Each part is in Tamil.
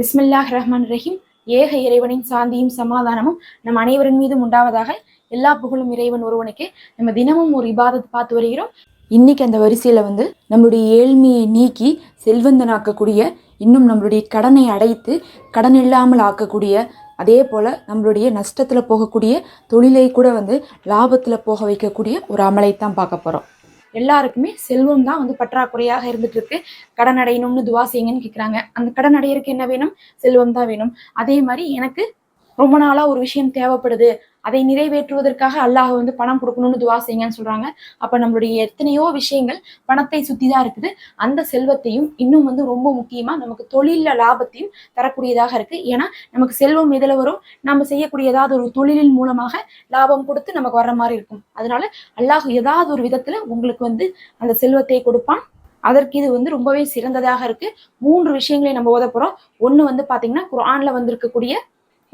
பிஸ்மில்லாஹ் ரஹ்மான் ரஹீம் ஏக இறைவனின் சாந்தியும் சமாதானமும் நம் அனைவரின் மீதும் உண்டாவதாக எல்லா புகழும் இறைவன் ஒருவனுக்கு நம்ம தினமும் ஒரு இபாதத் பார்த்து வருகிறோம். இன்னைக்கு அந்த வரிசையில் வந்து நம்மளுடைய ஏழ்மையை நீக்கி செல்வந்தனாக்கக்கூடிய இன்னும் நம்மளுடைய கடனை அடைத்து கடன் இல்லாமல் ஆக்கக்கூடிய அதே போல் நம்மளுடைய நஷ்டத்தில் போகக்கூடிய தொழிலை கூட வந்து லாபத்தில் போக வைக்கக்கூடிய ஒரு அமலை தான் பார்க்க போகிறோம் எல்லாருக்குமே செல்வம் தான் வந்து பற்றாக்குறையாக இருந்துட்டு இருக்கு கடன் அடையணும்னு துவா செய்யுங்கன்னு கேட்குறாங்க அந்த கடன் அடையறக்கு என்ன வேணும்? செல்வம் தான் வேணும். அதே மாதிரி எனக்கு ரொம்ப நாளா ஒரு விஷயம் தேவைப்படுது. அதை நிறைவேற்றுவதற்காக அல்லாஹ் வந்து பணம் கொடுக்கணும்னு துவா செய்யுங்கன்னு சொல்றாங்க. அப்ப நம்மளுடைய எத்தனையோ விஷயங்கள் பணத்தை சுத்தி தான் இருக்குது. அந்த செல்வத்தையும் இன்னும் வந்து ரொம்ப முக்கியமா நமக்கு தொழில லாபத்தையும் தரக்கூடியதாக இருக்கு. ஏன்னா நமக்கு செல்வம் எதுல வரும்? நம்ம செய்யக்கூடிய ஏதாவது ஒரு தொழிலின் மூலமாக லாபம் கொடுத்து நமக்கு வர்ற மாதிரி இருக்கும். அதனால அல்லாஹ் ஏதாவது ஒரு விதத்துல உங்களுக்கு வந்து அந்த செல்வத்தை கொடுப்பான். அதற்கு இது வந்து ரொம்பவே சிறந்ததாக இருக்கு. மூன்று விஷயங்களை நம்ம ஓத போறோம். ஒண்ணு வந்து பாத்தீங்கன்னா குரானில் வந்திருக்கக்கூடிய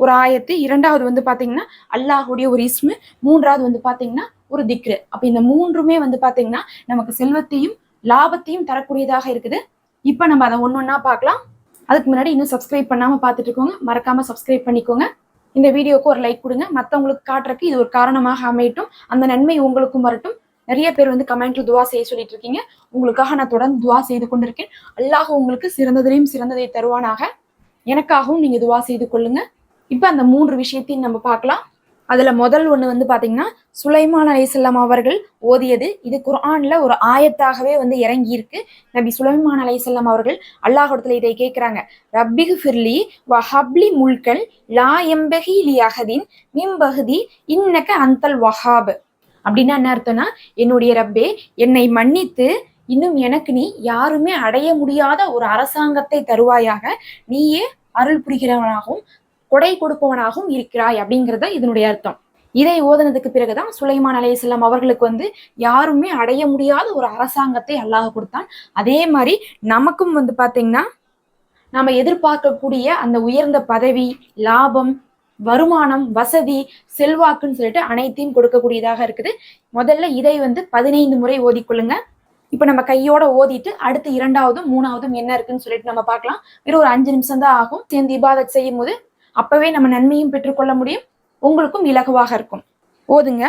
ஒரு ஆயத்து இரண்டாவது வந்து பாத்தீங்கன்னா அல்லாஹுடைய ஒரு இஸ்மு மூன்றாவது வந்து பாத்தீங்கன்னா ஒரு திக்ரு. அப்ப இந்த மூன்றுமே வந்து பாத்தீங்கன்னா நமக்கு செல்வத்தையும் லாபத்தையும் தரக்கூடியதாக இருக்குது. இப்ப நம்ம அதை ஒன்னொன்னா பார்க்கலாம். அதுக்கு முன்னாடி இன்னும் சப்ஸ்கிரைப் பண்ணாம பார்த்துட்டு இருக்கோங்க. மறக்காம சப்ஸ்கிரைப் பண்ணிக்கோங்க. இந்த வீடியோக்கு ஒரு லைக் கொடுங்க. மற்றவங்களுக்கு காட்டுறதுக்கு இது ஒரு காரணமாக அமையட்டும். அந்த நன்மை உங்களுக்கும் வரட்டும். நிறைய பேர் வந்து கமெண்ட்ல துவா செய்ய சொல்லிட்டு இருக்கீங்க. உங்களுக்காக நான் தொடர்ந்து துவா செய்து கொண்டிருக்கேன். அல்லாஹ் உங்களுக்கு சிறந்ததிலையும் சிறந்ததை தருவானாக. எனக்காகவும் நீங்க துவா செய்து கொள்ளுங்க. இப்ப அந்த மூன்று விஷயத்தையும் நம்ம பார்க்கலாம். அதுல முதல் ஒண்ணு வந்து பாத்தீங்கன்னா சுலைமான் அலைசல்லாம் அவர்கள் ஓதியது இது குர்ஆன்ல ஒரு ஆயத்தாகவே வந்து இறங்கி இருக்கு நபி சுலைமான் அலைசல்லாம் அவர்கள் அல்லாஹிடத்துல இதை கேட்கிறாங்க. ரப்பிகு ஃபிர்லி வஹப்லி முல்கல் லா எம்பகி லி அகதின் மிம்பகுதி இன்னக்க அந்தல் வஹாப். அப்படின்னா என்ன அர்த்தம்னா என்னுடைய ரப்பே என்னை மன்னித்து இன்னும் எனக்கு நீ யாருமே அடைய முடியாத ஒரு அரசாங்கத்தை தருவாயாக நீயே அருள் புரிகிறவனாகவும் கொடை கொடுப்பவனாகவும் இருக்கிறாய் அப்படிங்கிறத இதனுடைய அர்த்தம். இதை ஓதனதுக்கு பிறகுதான் சுலைமான் அலைய செல்லம் அவர்களுக்கு வந்து யாருமே அடைய முடியாத ஒரு அரசாங்கத்தை அல்லாஹ் கொடுத்தான். அதே மாதிரி நமக்கும் வந்து பாத்தீங்கன்னா நம்ம எதிர்பார்க்கக்கூடிய அந்த உயர்ந்த பதவி லாபம் வருமானம் வசதி செல்வாக்குன்னு சொல்லிட்டு அனைத்தையும் கொடுக்கக்கூடியதாக இருக்குது. முதல்ல இதை வந்து பதினைந்து முறை ஓதிக்கொள்ளுங்க இப்ப நம்ம கையோட ஓதிட்டு அடுத்து இரண்டாவதும் மூணாவதும் என்ன இருக்குன்னு சொல்லிட்டு நம்ம பார்க்கலாம். வெறும் ஒரு அஞ்சு நிமிஷம் தான் ஆகும். சேர்ந்து இபாதத் செய்யும் போது அப்பவே நம்ம நன்மையும் பெற்றுக்கொள்ள முடியும். உங்களுக்கும் இலகுவாக இருக்கும். ஓதுங்க.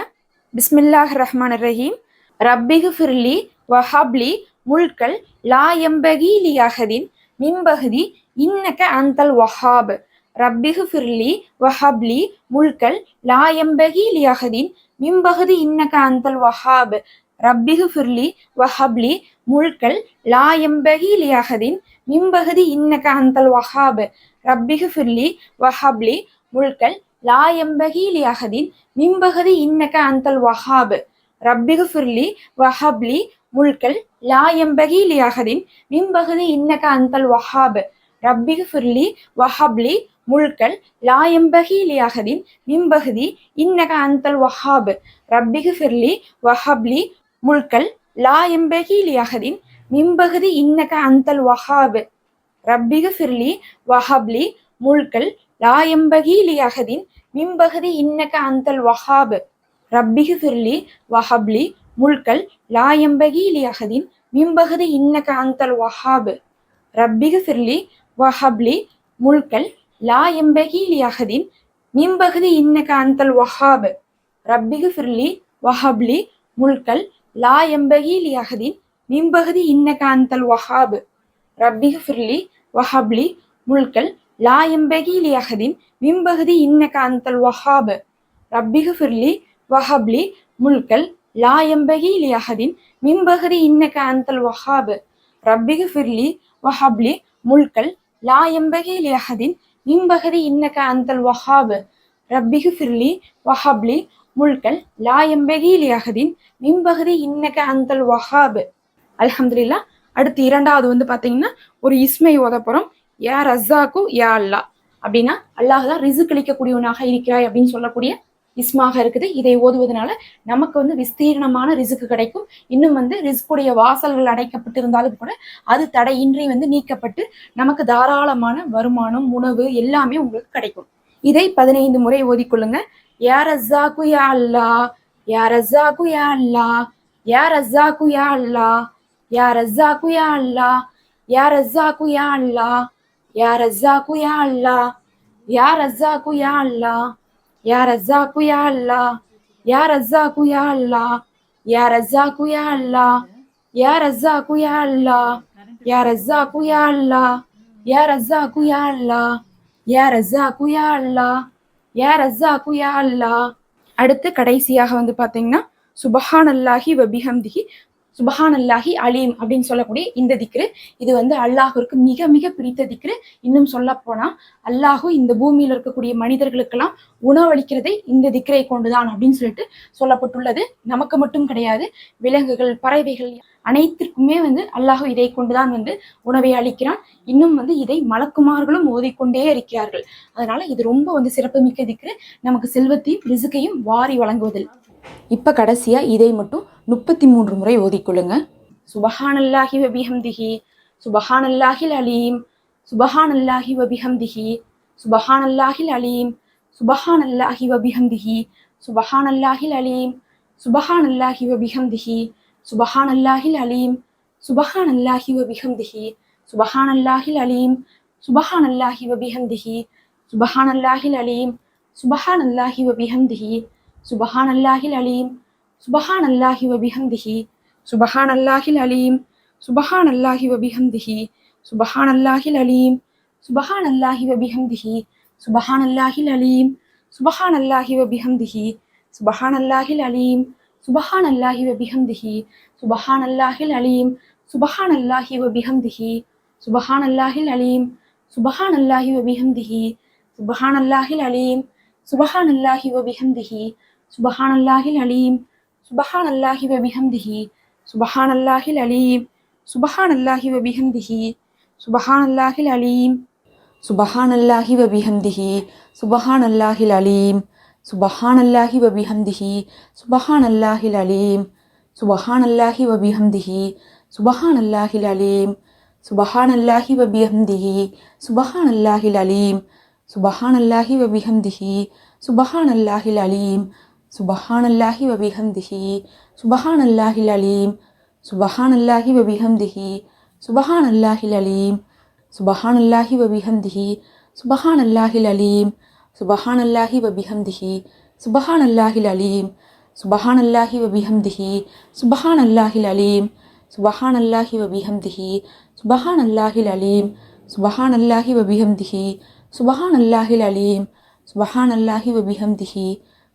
பிஸ்மில்லாஹ் ரஹ்மான் ரஹீம் ரப்பிகு ஃபிர்லி வஹாப்லி முல்கல் லா எம்பகி லி அஹதின் மின்பகுதி இன்னக்க அந்தல் வஹாப். ரப்பிகு ஃபிர்லி வஹாப்லி முல்கல் லா எம்பகி லி அஹதின் மின்பகுதி இன்னக்க அந்தல் வஹாப். ரப்பிகு ஃபிர்லி வஹப்லி முழுக்கள் லா எம்பகி லி அஹதின் மின்பகுதி அந்தல் வஹாபு. ரப்பிகு ஃபிர்லி வஹாப்லி முழுக்கள் லா எம்பகி லி அஹதின் மிம்பகதி இன்னக அந்தல் வஹாபு. ரப்பிகு ஃபிர்லி வஹாப்லி முழுக்கள் லா எம்பகி லி அஹதின் மிம்பகதி இன்னக அந்தல் வஹாபு. ரப்பிகு ஃபிர்லி வஹாப்லி முழுக்கள் லா எம்பகி லி அஹதின் மிம்பகதி இன்னக அந்தல் வஹாபு. ரப்பிகு ஃபிர்லி வஹாப்லி முழுக்கள் லா எம்பகி லி அஹதின் மிம்பகதி இன்னக அந்தல் வஹாபு. ரப்பிகு ஃபிர்லி வஹப்லி முல்கல் லா எம்பகி லி அஹதின் மிம்பகதி இன்னக அந்தல் வஹாபு. ரப்பிகு ஃபிர்லி வஹப்லி முல்கல் லா எம்பகி லி அஹதின் மிம்பகதி இன்னக அந்தல் வஹாபு. ரப்பிகு ஃபிர்லி வஹப்லி முல்கல் லா எம்பகி லி அஹதின் மிம்பகதி இன்னக அந்தல் வஹாபு. ரப்பிகு ஃபிர்லி வஹப்லி முல்கல் லா எம்பகி லி அஹதின் மிம்பகதி இன்னக அந்தல் வஹாப். ரப்பி ஃபிர்லி வஹப்லி முல்கல் லா எம்பகி லி அஹதின் மிம்பகதி இன்னக அந்தல் வஹாப். ரப்பி ஃபிர்லி வஹப்லி முல்கல் லா எம்பகி லி அஹதின் மிம்பகதி இன்னக அந்தல் வஹாப். ரப்பி ஃபிர்லி வஹப்லி முல்கல் லா எம்பகி லி அஹதின் மிம்பகதி இன்னக அந்தல் வஹாப். ரப்பி ஃபிர்லி வஹப்லி முல்கல் லா லியஹதின் லி அஹதின் மிம்பகதி இன்னக அந்தல் வஹாப். அலமதுல்லா அடுத்து இரண்டாவது வந்து பாத்தீங்கன்னா ஒரு இஸ்மை ஓதப்புறம் யா ரஸ்ஸாக்கு யா அல்லா. அப்படின்னா அல்லாஹ் தான் ரிசுக் அளிக்கக்கூடியவனாக இருக்கிறாய் அப்படின்னு சொல்லக்கூடிய இஸ்மாக இருக்குது. இதை ஓதுவதனால நமக்கு வந்து விஸ்தீர்ணமான ரிசுக்கு கிடைக்கும். இன்னும் வந்து ரிஸ்குடைய வாசல்கள் அடைக்கப்பட்டு இருந்தாலும் கூட அது தடையின்றி வந்து நீக்கப்பட்டு நமக்கு தாராளமான வருமானம் உணவு எல்லாமே உங்களுக்கு கிடைக்கும். இதை பதினைந்து முறை ஓதிக்கொள்ளுங்க யா ரஸாக்கு யா அல்லா யா ரஸாக்கு யா அல்லா யா ரஸாக்கு யா அல்லா யா ரஸாக்கு யா அல்லா யா ரஸாக்கு யா அல்லா யா ரஸாக்கு யா அல்லா யா ரஸாக்கு யா அல்லா யா ரஸாக்கு யா அல்லா யா ரஸாக்கு யா அல்லா யா ரஸாக்கு யா அல்லா யா ரஸாக்கு யா அல்லா யா ரஸாக்கு யா அல்லா யா ரஸாக்கு யா அல்லா யா ரஸாக்கு யா அல்லா யா ரஸாக்கு யா அல்லா. அடுத்து கடைசியாக வந்து பார்த்தீங்கன்னா சுபஹான் அல்லாஹி வபிஹம்திஹி சுபஹான் அல்லாஹி அலீம் அப்படின்னு சொல்லக்கூடிய இந்த திக்ரு. இது வந்து அல்லாஹுக்கு மிக மிக பிடித்த திக்ரு. இன்னும் சொல்ல போனா அல்லாஹு இந்த பூமியில் இருக்கக்கூடிய மனிதர்களுக்கெல்லாம் உணவளிக்கிறதை இந்த திக்ரை கொண்டுதான் அப்படின்னு சொல்லிட்டு சொல்லப்பட்டுள்ளது. நமக்கு மட்டும் கிடையாது விலங்குகள் பறவைகள் அனைத்திற்குமே வந்து அல்லாஹு இதை கொண்டுதான் வந்து உணவை அளிக்கிறான். இன்னும் வந்து இதை மலக்குமார்களும் ஓதிக்கொண்டே இருக்கிறார்கள். அதனால இது ரொம்ப வந்து சிறப்புமிக்க திக்ரு. நமக்கு செல்வத்தையும் ரிசுக்கையும் வாரி வழங்குவதில். இப்போ கடைசியா இதை மட்டும் முப்பத்தி மூன்று முறை ஓதிக்கொள்ளுங்க. சுபஹானல்லாஹி வபிஹம்திஹி சுபஹானல்லாஹில் அலீம் சுபஹானல்லாஹி வபிஹம்திஹி சுபஹானல்லாஹில் அலீம் சுபஹானல்லாஹி வபிஹம்திஹி சுபஹானல்லாஹில் அலீம் சுபஹானல்லாஹி வபிஹம்திஹி சுபஹானல்லாஹில் அலீம் சுபஹானல்லாஹி வபிஹம்திஹி சுபஹானல்லாஹில் அலீம் சுபஹானல்லாஹி வபிஹம்திஹி சுபஹானல்லாஹில் அலீம் சுபஹானல்லாஹி வபிஹம்திஹி സുബഹാൻ അല്ലാഹിൽ അലീം സുബഹാൻ അല്ലാഹി വബിഹംദിഹി സുബഹാൻ അല്ലാഹിൽ അലീം സുബഹാൻ അല്ലാഹി വബിഹംദിഹി സുബഹാൻ അല്ലാഹിൽ അലീം സുബഹാൻ അല്ലാഹി വബിഹംദിഹി സുബഹാൻ അല്ലാഹിൽ അലീം സുബഹാൻ അല്ലാഹി വബിഹംദിഹി സുബഹാൻ അല്ലാഹിൽ അലീം സുബഹാൻ അല്ലാഹി വബിഹംദിഹി സുബഹാൻ അല്ലാഹിൽ അലീം സുബഹാൻ അല്ലാഹി വബിഹംദിഹി സുബഹാൻ അല്ലാഹിൽ അലീം സുബഹാൻ അല്ലാഹി വബിഹംദിഹി സുബഹാൻ അല്ലാഹിൽ അലീം സുബഹാൻ അല്ലാഹി വബിഹംദിഹി സുബഹാനല്ലാഹിൽ അലീം സുബഹാനല്ലാഹി വബിഹംദിഹി സുബഹാനല്ലാഹിൽ അലീം സുബഹാനല്ലാഹി വബിഹംദിഹി സുബഹാനല്ലാഹിൽ അലീം സുബഹാനല്ലാഹി വബിഹംദിഹി സുബഹാനല്ലാഹിൽ അലീം സുബഹാനല്ലാഹി വബിഹംദിഹി സുബഹാനല്ലാഹിൽ അലീം സുബഹാനല്ലാഹി വബിഹംദിഹി സുബഹാനല്ലാഹിൽ അലീം സുബഹാനല്ലാഹി വബിഹംദിഹി സുബഹാനല്ലാഹിൽ അലീം സുബഹാനല്ലാഹി വബിഹംദിഹി സുബഹാനല്ലാഹിൽ അലീം സുബഹാനല്ലാഹി വബിഹംദിഹി സുബഹാനല്ലാഹിൽ അലീം സുബഹാനല്ലാഹി വബിഹംദിഹി സുബഹാനല്ലാഹിൽ അലീം സുബഹാനല്ലാഹി വബിഹംദിഹി സുബഹാനല്ലാഹിൽ അലീം സുബഹാനല്ലാഹി വബിഹംദിഹി സുബഹാനല്ലാഹിൽ അലീം സുബഹാനല്ലാഹി വബിഹംദിഹി സുബഹാനല്ലാഹിൽ അലീം സുബഹാനല്ലാഹി വബിഹംദിഹി സുബഹാനല്ലാഹിൽ അലീം സുബഹാനല്ലാഹി വബിഹംദിഹി സുബഹാനല്ലാഹിൽ അലീം സുബഹാനല്ലാഹി വബിഹംദിഹി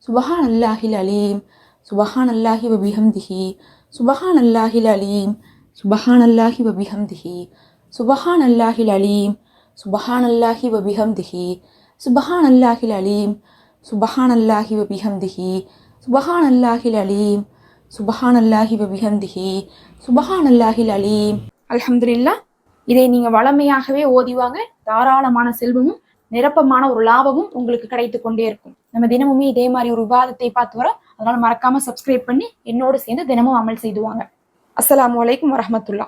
சுபஹான் அல்லாஹில் அலீம் சுபஹான் அல்லாஹி வபிஹம்திஹி சுபஹான் அல்லாஹில் அலீம் சுபஹான் அல்லாஹி வபிஹம்திஹி சுபஹான் அல்லாஹில் அலீம் சுபஹான் அல்லாஹி வபிஹம்திஹி சுபஹான் அல்லாஹில் அலீம் சுபஹான் அல்லாஹி வபிஹம்திஹி சுபஹான் அல்லாஹில் அலீம் சுபஹான் அல்லாஹி வபிஹம்திஹி சுபஹான் அல்லாஹில் அலீம் அலமதுல்லா இதை நீங்கள் வளமையாகவே ஓதிவாங்க தாராளமான செல்வமும் நிரப்பமான ஒரு லாபமும் உங்களுக்கு கிடைத்து கொண்டே இருக்கும். நம்ம தினமுமே இதே மாதிரி ஒரு விவாதத்தை பார்த்து வரோம். அதனால மறக்காம சப்ஸ்கிரைப் பண்ணி என்னோடு சேர்ந்து தினமும் அமல் செய்துவாங்க அஸ்லாம் அலைக்கும் வரமத்துல்லா